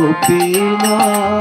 Gopinath